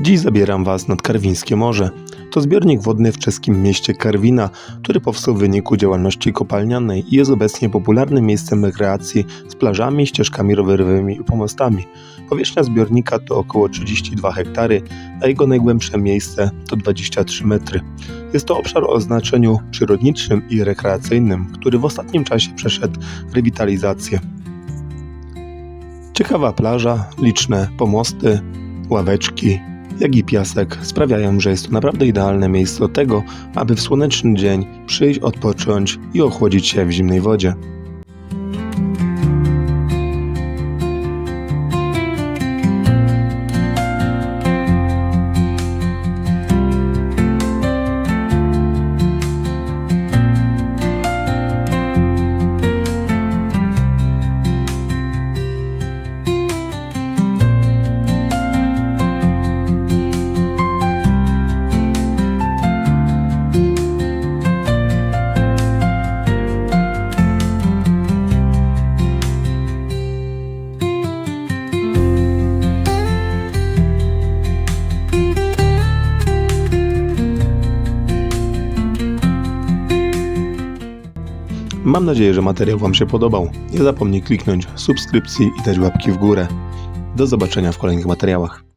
Dziś zabieram Was nad Karwińskie Morze. To zbiornik wodny w czeskim mieście Karwina, który powstał w wyniku działalności kopalnianej i jest obecnie popularnym miejscem rekreacji z plażami, ścieżkami rowerowymi i pomostami. Powierzchnia zbiornika to około 32 hektary, a jego najgłębsze miejsce to 23 metry. Jest to obszar o znaczeniu przyrodniczym i rekreacyjnym, który w ostatnim czasie przeszedł rewitalizację. Ciekawa plaża, liczne pomosty, ławeczki, jak i piasek sprawiają, że jest to naprawdę idealne miejsce do tego, aby w słoneczny dzień przyjść, odpocząć i ochłodzić się w zimnej wodzie. Mam nadzieję, że materiał Wam się podobał. Nie zapomnij kliknąć subskrypcji i dać łapki w górę. Do zobaczenia w kolejnych materiałach.